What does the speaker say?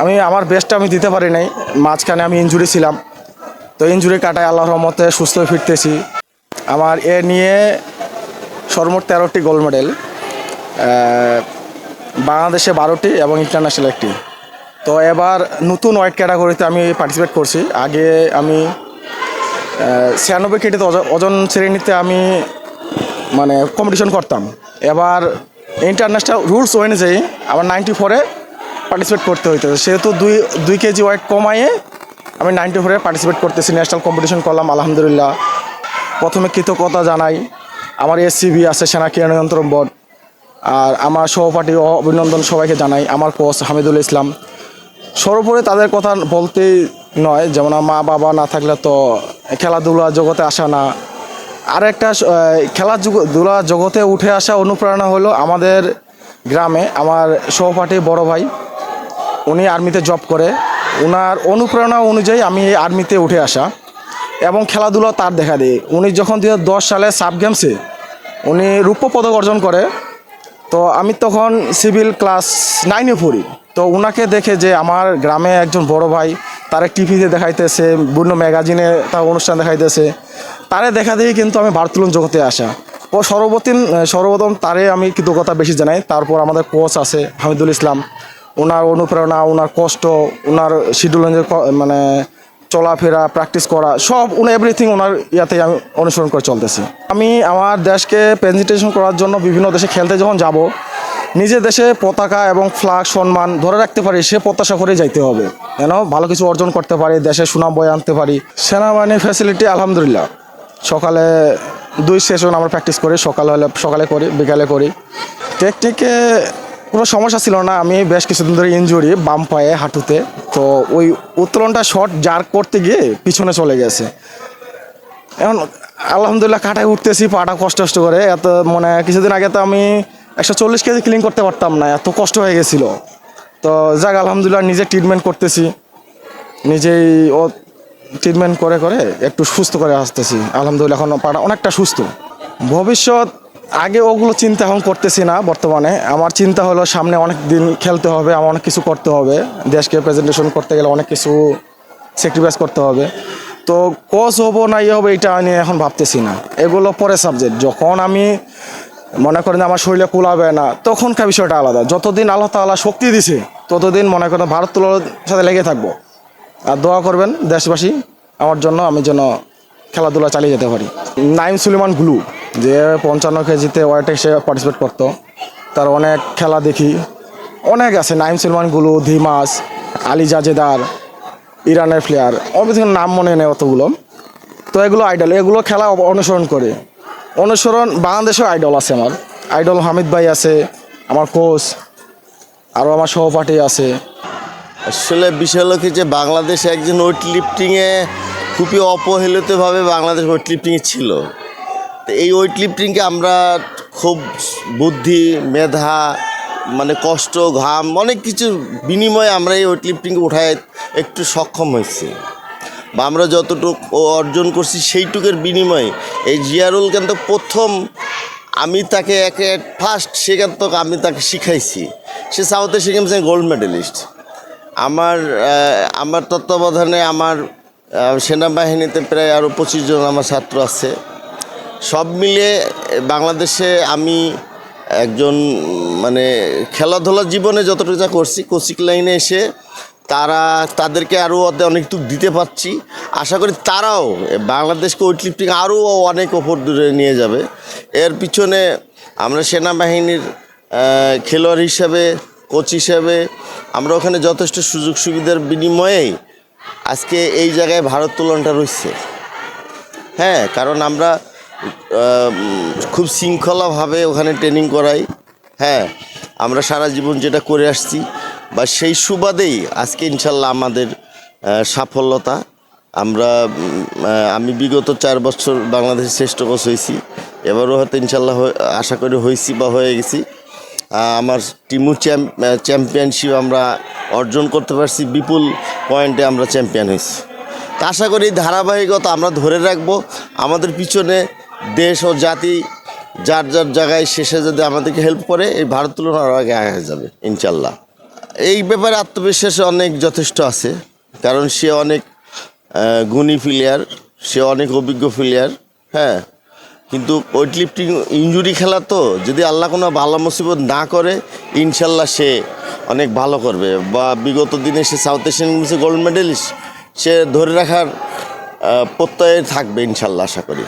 আমি, আমার বেস্টটা আমি দিতে পারি নাই। মাঝখানে আমি ইনজুরি ছিলাম। তো ইনজুরি কাটায় আল্লাহর রহমতে সুস্থ ফিরতেছি। আমার এ নিয়ে সর্বমোট তেরোটি গোল্ড মেডেল বাংলাদেশে বারোটি এবং ইন্টারন্যাশনাল একটি। তো এবার নতুন ওয়েট ক্যাটাগরিতে আমি পার্টিসিপেট করছি। আগে আমি ছিয়ানব্বই কেটিতে ওজন শ্রেণীতে আমি মানে কম্পিটিশন করতাম। এবার ইন্টারন্যাশনাল রুলস অনুযায়ী আমার নাইনটি ফোরে পার্টিসিপেট করতে হইতো সেহেতু দুই দুই কেজি ওয়েট কমাইয়ে আমি নাইনটি ফোরে পার্টিসিপেট করতেছি ন্যাশনাল কম্পিটিশন করলাম, আলহামদুলিল্লাহ। প্রথমে কৃতজ্ঞতা জানাই। আমার এসসিবি আছে, সেনা ক্রীড়া নিয়ন্ত্রণ বোর্ড আর আমার সহপাঠী অভিনন্দন সবাইকে জানাই। আমার কোচ হামিদুল ইসলাম। সর্বোপরি তাদের কথা বলতেই নয়, যেমন মা বাবা না থাকলে তো খেলাধুলা জগতে আসা না। আর একটা খেলাধুলা জগতে উঠে আসা অনুপ্রেরণা হলো আমাদের গ্রামে, আমার সহপাঠী বড় ভাই, উনি আর্মিতে জব করে। ওনার অনুপ্রেরণা অনুযায়ী আমি এই আর্মিতে উঠে আসা এবং খেলাধুলা তার দেখা দিই উনি যখন দু সালে সাব গেমসে, উনি রূপ্য পদক অর্জন করে। তো আমি তখন সিভিল ক্লাস নাইনে পড়ি। তো ওনাকে দেখে যে আমার গ্রামে একজন বড় ভাই, তারে টিভিতে দেখাইতেছে, বিভিন্ন ম্যাগাজিনে তার অনুষ্ঠান দেখাইতেছে। তারে দেখা দিয়ে কিন্তু আমি ভারতুলন জগতে আসা। ও সর্বপ্রথম সর্বপ্রথম তারে আমি কৃতজ্ঞতা বেশি জানাই। তারপর আমাদের কোচ আছে, হামিদুল ইসলাম। ওনার অনুপ্রেরণা ওনার কষ্ট ওনার শিডিউল মানে চলাফেরা প্র্যাকটিস করা, সব উনি এভরিথিং ওনার ইয়াতে আমি অনুসরণ করে চলতেছি। আমি আমার দেশকে প্রেজেন্টেশন করার জন্য বিভিন্ন দেশে খেলতে যখন যাব নিজের দেশে পতাকা এবং ফ্লাগ সম্মান ধরে রাখতে পারি, সে প্রত্যাশা করে যাইতে হবে। যেন ভালো কিছু অর্জন করতে পারি, দেশে সুনাম বয়ে আনতে পারি। সেনাবাহিনীর ফ্যাসিলিটি আলহামদুলিল্লাহ। সকালে দুই সেশন আমরা প্র্যাকটিস করি, সকাল হলে সকালে করি, বিকালে করি। টেকনিকে কোনো সমস্যা ছিল না, আমি বেশ কিছুদিন ধরে ইনজুরি বাম পায়ে, হাঁটুতে। তো ওই উত্তোলনটা শর্ট জার করতে গিয়ে পিছনে চলে গেছে। এখন আলহামদুলিল্লাহ কাটায় উঠতেছি, পাটা কষ্ট কষ্ট করে। এত মানে কিছুদিন আগে তো আমি একশো চল্লিশ কেজি ক্লিন করতে পারতাম না, এত কষ্ট হয়ে গেছিল। তো যাক, আলহামদুলিল্লাহ নিজে ট্রিটমেন্ট করতেছি। নিজেই ও ট্রিটমেন্ট করে করে একটু সুস্থ করে আসতেছি। আলহামদুলিল্লাহ এখন পাটা অনেকটা সুস্থ। ভবিষ্যৎ, আগে ওগুলো চিন্তা এখন করতেছি না বর্তমানে। আমার চিন্তা হলো সামনে অনেক দিন খেলতে হবে, আমার অনেক কিছু করতে হবে। দেশকে প্রেজেন্টেশন করতে গেলে অনেক কিছু স্যাক্রিফাইস করতে হবে। তো কোচ হব না ইয়ে হবে এটা নিয়ে এখন ভাবতেছি না। এগুলো পরে সাবজেক্ট যখন আমি মনে করেন আমার শরীরে কুলাবে না, তখনকার বিষয়টা আলাদা। যতদিন আল্লাহ তাআলা শক্তি দিছে, ততদিন মনে করেন ভারত তোলার সাথে লেগে থাকব। আর দোয়া করবেন দেশবাসী, আমার জন্য, আমি যেন খেলাধুলা চালিয়ে যেতে পারি। নাইম সুলিমান গ্লু যে পঞ্চান্ন কেজিতে ওয়াইটে সে পার্টিসিপেট করতো, তার অনেক খেলা দেখি, অনেক আছে। নাইম সুলমান গুলু ধিমাস, আলী জাজেদার, ইরানের প্লেয়ার অনেক নাম মনে নেই অতগুলো। তো এগুলো আইডল এগুলো খেলা অনুসরণ করে। অনুসরণ, বাংলাদেশেও আইডল আছে আমার। আইডল হামিদ ভাই আছে, আমার কোচ আরও আমার সহপাঠী আছে। আসলে বিষয় হলো যে বাংলাদেশে একজন ওয়েট লিফটিংয়ে খুবই অবহেলিতভাবে বাংলাদেশ ওয়েট লিফটিংয়ে ছিল। তো এই ওয়েট লিফটিংকে আমরা খুব বুদ্ধি, মেধা মানে কষ্ট, ঘাম, অনেক কিছুর বিনিময়ে আমরা এই ওয়েট লিফটিংকে উঠায় একটু সক্ষম হয়েছি। বা আমরা যতটুকু অর্জন করছি সেইটুকের বিনিময়ে। এই জিয়ারুল কিন্তু প্রথম আমি তাকে একে ফার্স্ট সেখান থেকে আমি তাকে শিখাইছি। সে সাউথ এশিয়ান গেমসে গোল্ড মেডেলিস্ট আমার আমার তত্ত্বাবধানে আমার সেনাবাহিনীতে প্রায় আরও পঁচিশ জন আমার ছাত্র আছে। সব মিলে বাংলাদেশে আমি একজন মানে খেলাধুলার জীবনে যতটুকু যা করছি, কোচিং লাইনে এসে তারা, তাদেরকে আরও অনেকটুকু দিতে পারছি। আশা করি তারাও বাংলাদেশকে ওয়েট লিফটিং আরও অনেক ওপর দূরে নিয়ে যাবে। এর পিছনে আমরা সেনাবাহিনীর খেলোয়াড় হিসাবে কোচ হিসাবে আমরা ওখানে যথেষ্ট সুযোগ সুবিধার বিনিময়েই আজকে এই জায়গায় ভারত তুলনটা রয়েছে হ্যাঁ কারণ আমরা খুব শৃঙ্খলাভাবে ওখানে ট্রেনিং করাই। হ্যাঁ আমরা সারা জীবন যেটা করে আসছি বা সেই সুবাদেই আজকে ইনশাল্লাহ আমাদের সাফল্যতা। আমরা আমি বিগত চার বছর বাংলাদেশের শ্রেষ্ঠ কোচ হয়েছি। এবারও হয়তো ইনশাল্লাহ আশা করি হয়েছি বা হয়ে গেছি। আমার টিমু চ্যাম্পিয়নশিপ আমরা অর্জন করতে পারছি। বিপুল পয়েন্টে আমরা চ্যাম্পিয়ন হয়েছি। তা আশা করি ধারাবাহিকতা আমরা ধরে রাখব। আমাদের পিছনে দেশ ও জাতি যার যার জায়গায় শেষে যদি আমাদেরকে হেল্প করে, এই ভারত তুলনা আরও আগে আগে যাবে, ইনশাল্লাহ। এই ব্যাপারে আত্মবিশ্বাস অনেক যথেষ্ট আছে, কারণ সে অনেক গুণী প্লেয়ার সে অনেক অভিজ্ঞ প্লেয়ার হ্যাঁ। কিন্তু ওয়েট লিফটিং ইঞ্জুরি খেলা তো, যদি আল্লাহ কোনো ভালো মুসিবত না করে, ইনশাল্লাহ সে অনেক ভালো করবে। বা বিগত দিনে সে সাউথ এশিয়ান গেমসে গোল্ড মেডেলিস্ট সে ধরে রাখার প্রত্যয়ে থাকবে ইনশাল্লাহ, আশা করি।